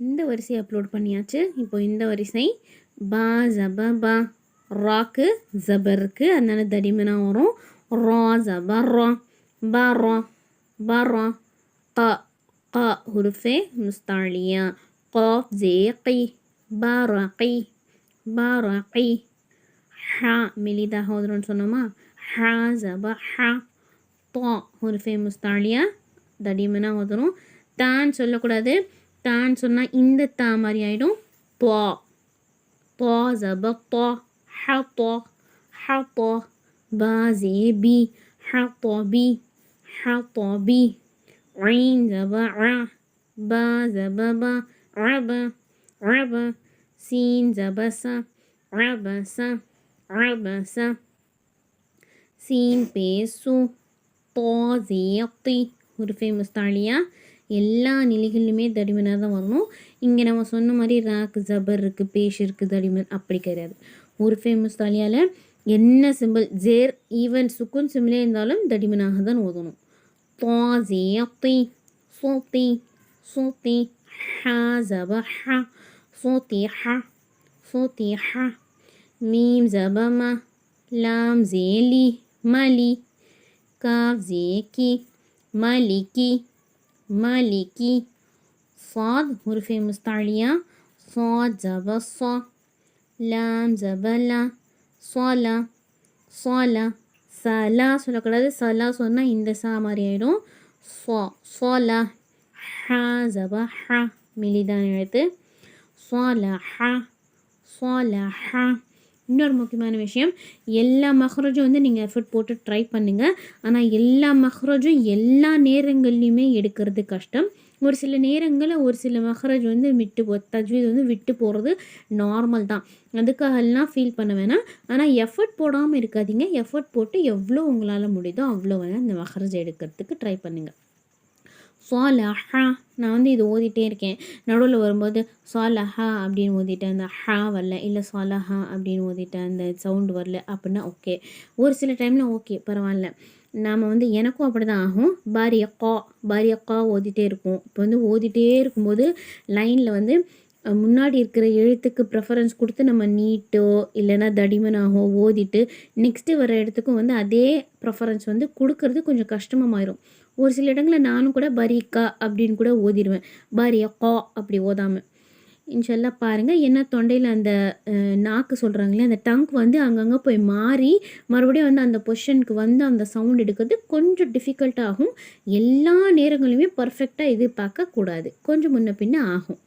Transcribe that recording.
இந்த வரிசை அப்லோட் பண்ணியாச்சு இப்போ இந்த வரிசை பா ஜப பா ராக்கு ஜபருக்கு அதனால தடிமனாக வரும் ரா ஜப ரா பா ரா பா ரா க க ஹுருஃபே முஸ்தாலியா قاف زي قي برقي برقي ஹா மெலிதாக ஓதுறோம்னு சொன்னோமா ஹா ஜப ஹா தா ஹுருஃபே முஸ்தாலியா தடிமனாக ஓதுறோம் தான் சொல்லக்கூடாது தான் சொன்னால் இந்த தா மாதிரி ஆகிடும் துவா துவா ஜப துவா ஹா துவா ஹா துவா பா ஜே பி ஹா துவா பி ஹா துவா பி عين زب ع با زب با عب عب سين زب س عبس عبس சீன் பேசு தோசியத்தி உருஃபை முஸ்தாலியா எல்லா நிலைகளிலுமே தடிமனாக தான் வரணும். இங்கே நம்ம சொன்ன மாதிரி ராக் ஜபர் இருக்குது பேஷ் இருக்குது தடிமன் அப்படி கிடையாது. ஒரு ஃபேமஸ் தாலியால் என்ன சிம்பிள் ஜேர் ஈவன் சுக்குன் சிம்பிளே இருந்தாலும் தடிமனாக தான் ஓதணும். தாசி அத்தி சோத்தி சோத்தி ஹா ஜப சோத்தி ஹா சோத்தி ஹா. மீம் ஜபமா லாம் ஜேலி மலி காவ் ஜே ஜேக்கி மலிக்கி مالكي صاد حروف مستعلية صاد زب صا لام زبلا صلا صلا சலா சொல்லக்கூடாது சலா சொன்னால் இந்த சா மாதிரி ஆகிடும் ஸ்வா ஸ்வாலா ஹா ஜபா ஹா மெலிதான் எழுத்து ஸ்வாலா ஹா ஸ்வாலா ஹா இன்னொரு முக்கியமான விஷயம் எல்லா மஹரஜும் வந்து நீங்கள் எஃபர்ட் போட்டு ட்ரை பண்ணுங்கள் ஆனால் எல்லா மஹரஜும் எல்லா நேரங்கள்லையுமே எடுக்கிறது கஷ்டம். ஒரு சில நேரங்களில் ஒரு சில மஹரஜ் வந்து விட்டு போ தஜ்வீத் வந்து விட்டு போகிறது நார்மல் தான். அதுக்காகலாம் ஃபீல் பண்ண வேணாம். ஆனால் எஃபர்ட் போடாமல் இருக்காதீங்க. எஃபர்ட் போட்டு எவ்வளோ உங்களால் முடியுதோ அவ்வளோ வேணால் அந்த மஹ்ரஜ் எடுக்கிறதுக்கு ட்ரை பண்ணுங்கள் சாலஹா. நான் வந்து இது ஓதிட்டே இருக்கேன். நடுவில் வரும்போது சாலஹா அப்படின்னு ஓதிட்டேன். அந்த ஹா வரல இல்லை சாலஹா அப்படின்னு ஓதிட்டேன். அந்த சவுண்டு வரல அப்படின்னா ஓகே. ஒரு சில டைமில் ஓகே பரவாயில்ல. நாம் வந்து எனக்கும் அப்படி தான் ஆகும். பாரியக்கா பாரியக்கா ஓதிட்டே இருக்கும் இப்போ வந்து ஓதிட்டே இருக்கும்போது லைனில் வந்து முன்னாடி இருக்கிற எழுத்துக்கு ப்ரெஃபரன்ஸ் கொடுத்து நம்ம நீட்டோ இல்லைன்னா தடிமனாகோ ஓதிட்டு நெக்ஸ்ட்டு வர இடத்துக்கும் வந்து அதே ப்ரெஃபரன்ஸ் வந்து கொடுக்கறது கொஞ்சம் கஷ்டமாயிரும். ஒரு சில இடங்களில் நானும் கூட பரிக்கா அப்படின்னு கூட ஓதிடுவேன் பாரியக்கா அப்படி ஓதாமல் இன்ஷல்லா பாருங்கள் என்ன தொண்டையில் அந்த நாக்கு சொல்கிறாங்களே அந்த டங்க் வந்து அங்கங்கே போய் மாறி மறுபடியும் வந்து அந்த பொஷனுக்கு வந்து அந்த சவுண்ட் எடுக்கிறது கொஞ்சம் டிஃபிகல்ட் ஆகும். எல்லா நேரங்களுமே பர்ஃபெக்டாக பார்க்கக்கூடாது கொஞ்சம் முன்ன பின்ன ஆகும்.